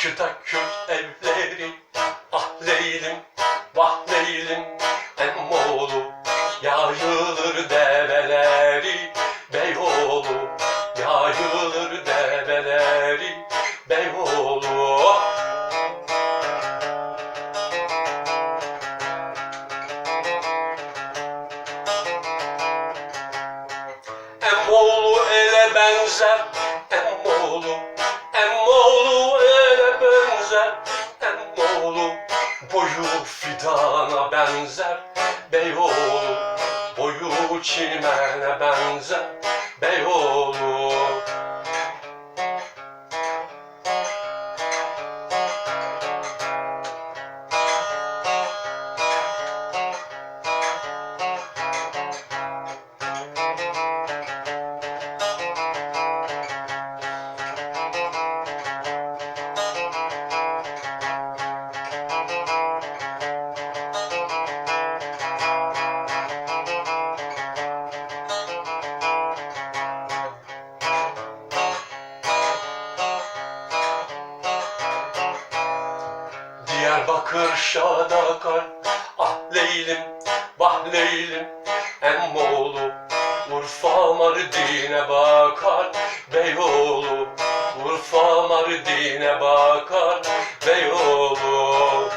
Karşıda Kürt evleri Ah Leylim vah Leylim. Emmoğlu yayılır develeri Beyoğlu yayılır develeri Beyoğlu. Emmoğlu ele benzer fidana benzer Beyoğlu boyu çimene benzer Beyoğlu Diyarbakır Şadakar Ah Leylim Vah Leylim. Emmoğlu Urfa Mardin'e bakar. Beyoğlu Urfa Mardin'e bakar. Beyoğlu.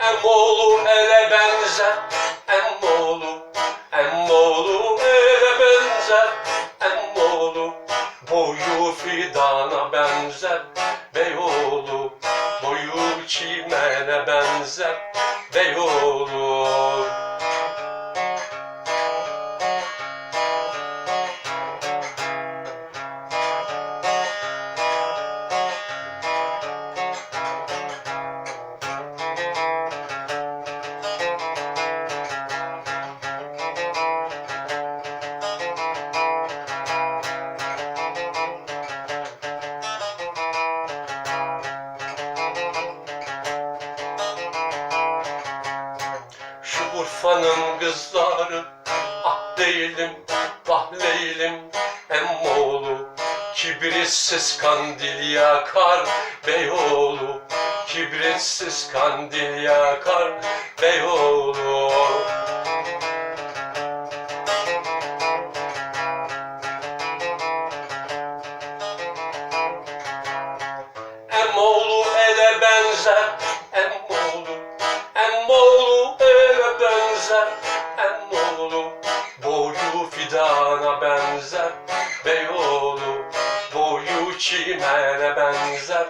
Emmoğlu ele benzer. Emmoğlu ele benzer Emmoğlu boyu fidana benzer Beyoğlu boyu çimene benzer Beyoğlu Urfa'nın kızları Ah değilim vah leylim Emmoğlu Kibritsiz kandil yakar Beyoğlu Kibritsiz kandil yakar Beyoğlu. Emmoğlu ele benzer fidana benzer. Beyoğlu boyu çimene benzer